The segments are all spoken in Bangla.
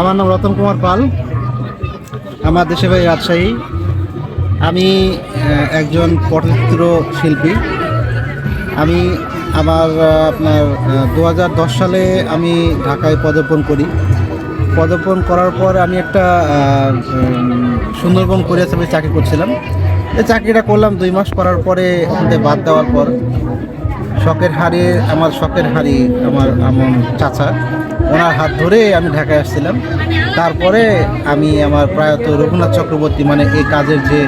আমার নাম রতন কুমার পাল। আমার দেশে ভাই রাজশাহী। আমি একজন পটচিত্র শিল্পী। আমি আমার আপনার দু সালে আমি ঢাকায় পদার্পণ করি। পদার্পণ করার পর আমি একটা সুন্দরবন কোরিয়া সার্ভিস চাকরি করছিলাম। এই চাকরিটা করলাম দুই মাস করার পরে ওখানে বাদ দেওয়ার পর। শখের হাড়ি, আমার শখের হাড়ি আমার আমার চাচা। ওনার হাত ধরে আমি ঢাকায় আসছিলাম। তারপরে আমি আমার প্রায়ত রঘুনাথ চক্রবর্তী মানে এই কাজের যে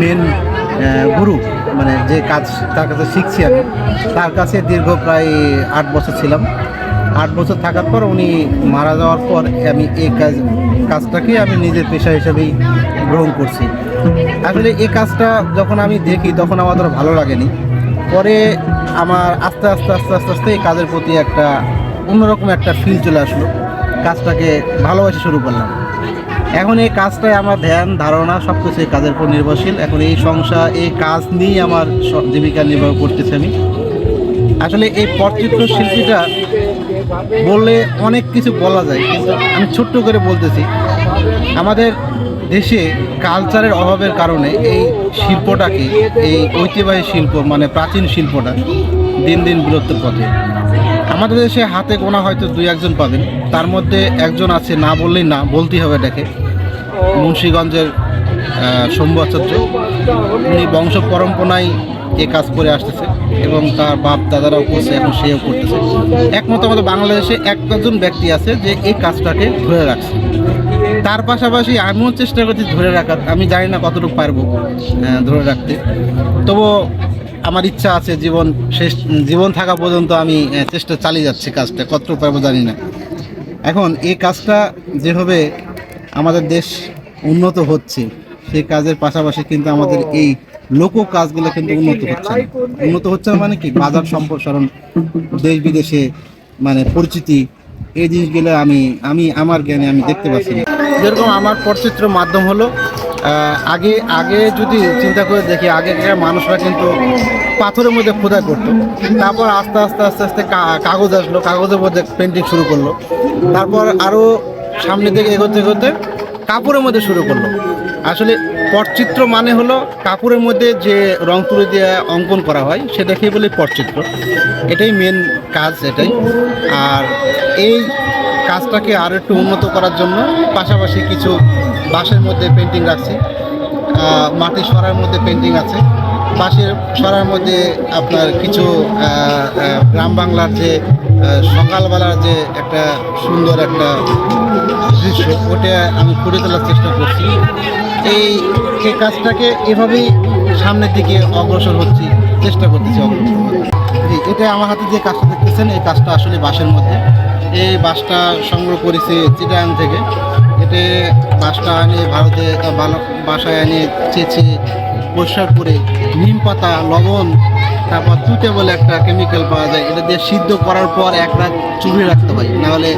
মেন গুরু মানে যে কাজ তার কাছে শিখছি আমি, তার কাছে দীর্ঘ প্রায় আট বছর ছিলাম। আট বছর থাকার পর উনি মারা যাওয়ার পর আমি এই কাজ, কাজটাকে আমি নিজের পেশা হিসেবেই গ্রহণ করছি। আসলে এই কাজটা যখন আমি দেখি তখন আমার অতটা ভালো লাগেনি। পরে আমার আস্তে আস্তে আস্তে আস্তে আস্তে এই কাজের প্রতি একটা অন্যরকম একটা ফিল চলে আসলো। কাজটাকে ভালোবাসা শুরু করলাম এখন এই কাজটাই আমার ধ্যান, ধারণা সব কিছু এই কাজের উপর নির্ভরশীল। এখন এই সংসার, এই কাজ নিয়েই আমার জীবিকা নির্বাহ করতেছি আমি। আসলে এই পটচিত্র শিল্পীটা বললে অনেক কিছু বলা যায়, কিন্তু আমি ছোট্ট করে বলতেছি, আমাদের দেশে কালচারের অভাবের কারণে এই শিল্পটাকে, এই ঐতিহ্যবাহী শিল্প মানে প্রাচীন শিল্পটা দিন দিন বিলুপ্তির পথে। আমাদের দেশে হাতে গোনা হয়তো দুই একজন পাবেন। তার মধ্যে একজন আছে, না বললেই না, বলতেই হবে এটাকে। মুন্সীগঞ্জের শম্ভু আচার্য। উনি বংশ পরম্পরায় এ কাজ করে আসতেছে এবং তার বাপ, দাদারাও করছে, এখন সেও করতেছে। একমত আমাদের বাংলাদেশে একজন ব্যক্তি আছে যে এই কাজটাকে ধরে রাখছে। তার পাশাপাশি আমিও চেষ্টা করছি ধরে রাখার। আমি জানি না কতটুকু পারব ধরে রাখতে। তবু আমার ইচ্ছা আছে জীবন শেষ, জীবন থাকা পর্যন্ত আমি চেষ্টা চালিয়ে যাচ্ছি কাজটা কত পারব জানি না। এখন এই কাজটা যেভাবে আমাদের দেশ উন্নত হচ্ছে, সেই কাজের পাশাপাশি কিন্তু আমাদের এই লোক কাজগুলো কিন্তু উন্নত হচ্ছে উন্নত হচ্ছে মানে কি? বাজার সম্প্রসারণ, দেশ বিদেশে মানে পরিচিতি, এই জিনিসগুলো আমি আমি, আমার জ্ঞানে আমি দেখতে পাচ্ছি যেরকম আমার পটচিত্র মাধ্যম হলো আগে আগে যদি চিন্তা করে দেখি, আগেকার মানুষরা কিন্তু পাথরের মধ্যে খোদাই করতো। তারপর আস্তে আস্তে আস্তে আস্তে কাগজ আসলো, কাগজের মধ্যে পেন্টিং শুরু করল। তারপর আরও সামনের দিকে এগোতে এগোতে কাপড়ের মধ্যে শুরু করল। আসলে পটচিত্র মানে হলো কাপড়ের মধ্যে যে রং তুলি দিয়ে, অঙ্কন করা হয়, সেটাকেই বলে পটচিত্র। এটাই মেন কাজ, এটাই। আর এই কাজটাকে আরও একটু উন্নত করার জন্য পাশাপাশি কিছু বাঁশের মধ্যে পেন্টিং রাখছি। মাটি সরার মধ্যে পেন্টিং আছে। বাঁশের সরার মধ্যে আপনার কিছু গ্রাম বাংলার যে সকালবেলার যে একটা সুন্দর একটা দৃশ্য, ওটা আমি ফুটে তোলার চেষ্টা করছি। এই এই কাজটাকে এভাবেই সামনের দিকে অগ্রসর হচ্ছি, চেষ্টা করতেছি অগ্রসর এটা আমার হাতে যে কাজটা দেখতেছেন, এই কাজটা আসলে বাঁশের মধ্যে। এই বাসটা সংগ্রহ করেছি চিটাং থেকে। এতে বাসটা এনে ভারতে ভালো বাসায় এনে চেঁচে পরিষ্কার করে নিম পাতা, লবণ, তারপর তুতে বলে একটা কেমিক্যাল পাওয়া যায়। এটা দিয়ে সিদ্ধ করার পর এক রাত চুবিয়ে রাখতে হয়, নাহলে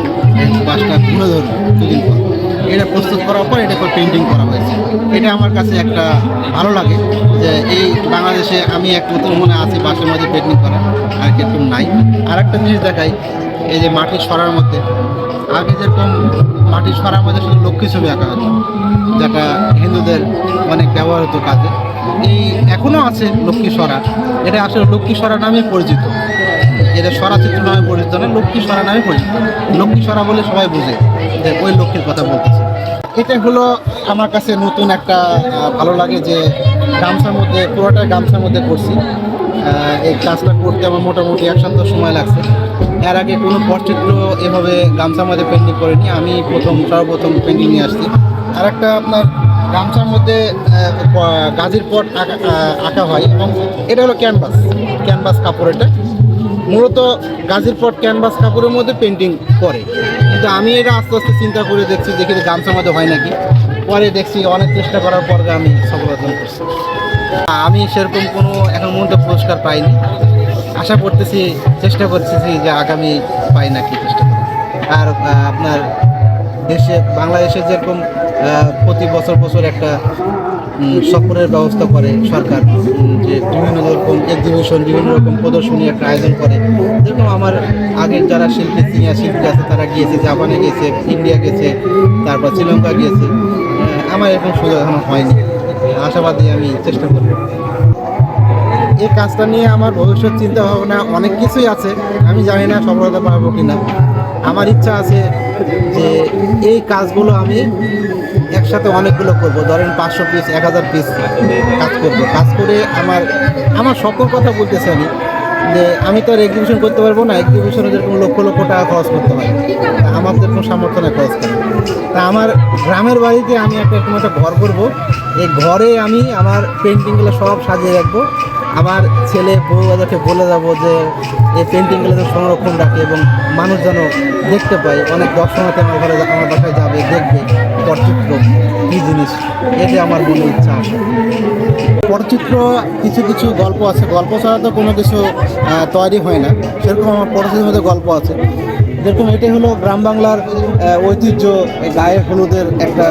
বাসটা ঘুরে ধরবে দুদিন পর। এটা প্রস্তুত করার পর এটা পেন্টিং করা হয়েছে। এটা আমার কাছে একটা ভালো লাগে যে এই বাংলাদেশে আমি এক নতুন মনে আছি বাসের মধ্যে পেন্টিং করা, আর কীরকম নাই। আর একটা জিনিস দেখাই এই যে মাটির সরার মধ্যে, আগে যেরকম মাটির সরার মধ্যে শুধু লক্ষ্মী ছবি আঁকা হতো, যেটা হিন্দুদের অনেক ব্যবহার হতো কাজে, এই এখনও আছে লক্ষ্মী সরা। এটা আসলে লক্ষ্মী সরা নামে পরিচিত। এটা সরা চিত্র নামে পরিচিত না, লক্ষ্মী সরা নামে পরিচিত। লক্ষ্মী সরা বলে সবাই বোঝে যে ওই লক্ষ্মীর কথা বলতেছে। এটা হলো আমার কাছে নতুন একটা ভালো লাগে যে গামছার মধ্যে পুরোটা গামছার মধ্যে করছি। এই কাজটা করতে আমার মোটামুটি এক সপ্তাহ সময় লাগছে। এর আগে কোনো পটচিত্র এভাবে গামছার মধ্যে পেন্টিং করিনি। আমি প্রথম, সর্বপ্রথম পেন্টিং নিয়ে আসছি। আর একটা আপনার গামছার মধ্যে গাজীর পট আঁকা হয় এবং এটা হলো ক্যানভাস ক্যানভাস কাপড় এটা। মূলত গাজীর পট ক্যানভাস কাপড়ের মধ্যে পেন্টিং করে। কিন্তু আমি এটা আস্তে আস্তে চিন্তা করে দেখছি, দেখি গামছার মধ্যে হয় নাকি। পরে দেখছি অনেক চেষ্টা করার পর আমি সফল অর্জন করছি। আমি সেরকম কোনো এখন মধ্যে পুরস্কার পাইনি। আশা করতেছি, চেষ্টা করতেছি যে আগামী পাই নাকি চেষ্টা করি আর আপনার দেশে, বাংলাদেশে যেরকম প্রতি বছর বছর একটা সফরের ব্যবস্থা করে সরকার যে বিভিন্ন রকম এক্সিবিশন বিভিন্ন রকম প্রদর্শনী একটা আয়োজন করে। যেরকম আমার আগের যারা শিল্পী, সিনিয়র শিল্পী আছে, তারা গিয়েছে, জাপানে গেছে ইন্ডিয়া গেছে তারপর শ্রীলঙ্কা গিয়েছে। আমার এরকম সুযোগ এখনও হয়নি। আশাবাদী আমি চেষ্টা করব। এই কাজটা নিয়ে আমার ভবিষ্যৎ চিন্তা ভাবনা অনেক কিছুই আছে। আমি জানি না সফলতা পাবো কিনা। আমার ইচ্ছা আছে যে এই কাজগুলো আমি একসাথে অনেকগুলো করব। ধরেন পাঁচশো পিস এক হাজার পিস কাজ করব। কাজ করে আমার আমার স্বপ্নের কথা বলতেছি আমি, যে আমি তো আর এক্সিবিশন করতে পারব না। এক্সিবিশনে যেরকম লক্ষ লক্ষ টাকা খরচ করতে হয়, তা আমার তো এরকম সামর্থ্য না খরচ করা তা আমার গ্রামের বাড়িতে আমি একটা এরকম একটা ঘর করব। এই ঘরে আমি আমার পেন্টিংগুলো সব সাজিয়ে রাখব। আমার ছেলে বউ বলে যাব যে এই পেন্টিংগুলো যেন সংরক্ষণ রাখে এবং মানুষ যেন দেখতে পায়। অনেক দর্শনার্থী আমার ঘরে আমার বাসায় যাবে, দেখবে পটচিত্র, কী জিনিস? এটি আমার মনে ইচ্ছা আছে। পটচিত্র কিছু কিছু গল্প আছে। গল্প ছাড়া তো কোনো কিছু তৈরি হয় না। সেরকম আমার পটচিত্রের মধ্যে গল্প আছে। যেরকম এটাই হলো গ্রাম বাংলার ঐতিহ্য গায়ে হলুদের একটা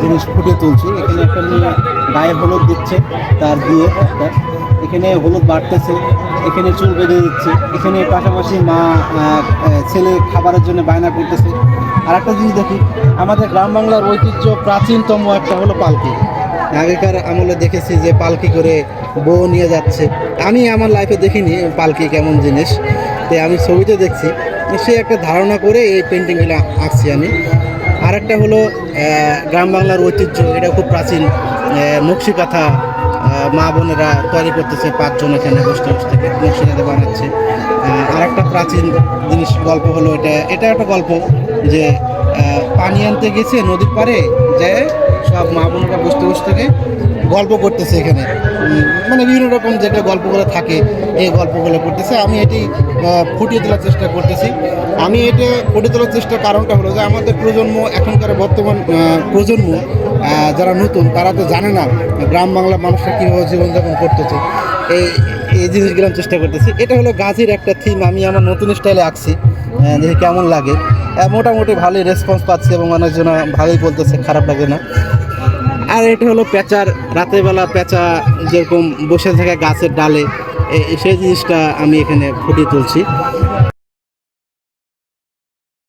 জিনিস ফুটিয়ে তুলছি। এখানে একটা মেয়ে গায়ে হলুদ দিচ্ছে, তার দিয়ে একটা। এখানে হলুদ বাড়তেছে, এখানে চুল বেঁধে দিচ্ছে, এখানে পাশাপাশি মা ছেলে খাবারের জন্য বায়না করতেছে। আর একটা জিনিস দেখি, আমাদের গ্রাম বাংলার ঐতিহ্য প্রাচীনতম একটা হলো পালকি। আগেকার আমলে দেখেছি যে পালকি করে বউ নিয়ে যাচ্ছে। আমি আমার লাইফে দেখিনি পালকি কেমন জিনিস। তো আমি ছবিতে দেখছি, সে একটা ধারণা করে এই পেন্টিংগুলো আঁকছি আমি। আর একটা হলো গ্রাম বাংলার ঐতিহ্য, এটা খুব প্রাচীন নকশি কাঁথা মা বোনেরা তৈরি করতেছে পাঁচজন এখানে বসতে বসতে কাঁথা বানাচ্ছে। আর একটা প্রাচীন জিনিস, গল্প হলো এটা। এটা একটা গল্প যে পানি আনতে গেছে নদীর পাড়ে যে সব মা বোনেরা বসতে বসতে গল্প করতেছে এখানে। মানে বিভিন্ন রকম যেটা গল্পগুলো থাকে, এই গল্পগুলো করতেছে। আমি এটি ফুটিয়ে তোলার চেষ্টা করতেছি। আমি এটা ফুটিয়ে তোলার চেষ্টার কারণটা হলো যে, আমাদের প্রজন্ম, এখনকার বর্তমান প্রজন্ম যারা নতুন, তারা তো জানে না গ্রাম বাংলার মানুষরা কীভাবে জীবনযাপন করতেছে। এই এই জিনিসগুলো আমি চেষ্টা করতেছি। এটা হলো গাছের একটা থিম আমি আমার নতুন স্টাইলে আঁকছি। দেখি কেমন লাগে। মোটামুটি ভালোই রেসপন্স পাচ্ছি এবং মানুষজন ভালোই বলতেছে, খারাপ লাগে না। আর এটা হলো প্যাঁচার রাতের প্যাঁচা যেরকম বসে থাকে গাছের ডালে সেই জিনিসটা আমি এখানে ফুটিয়ে তুলছি।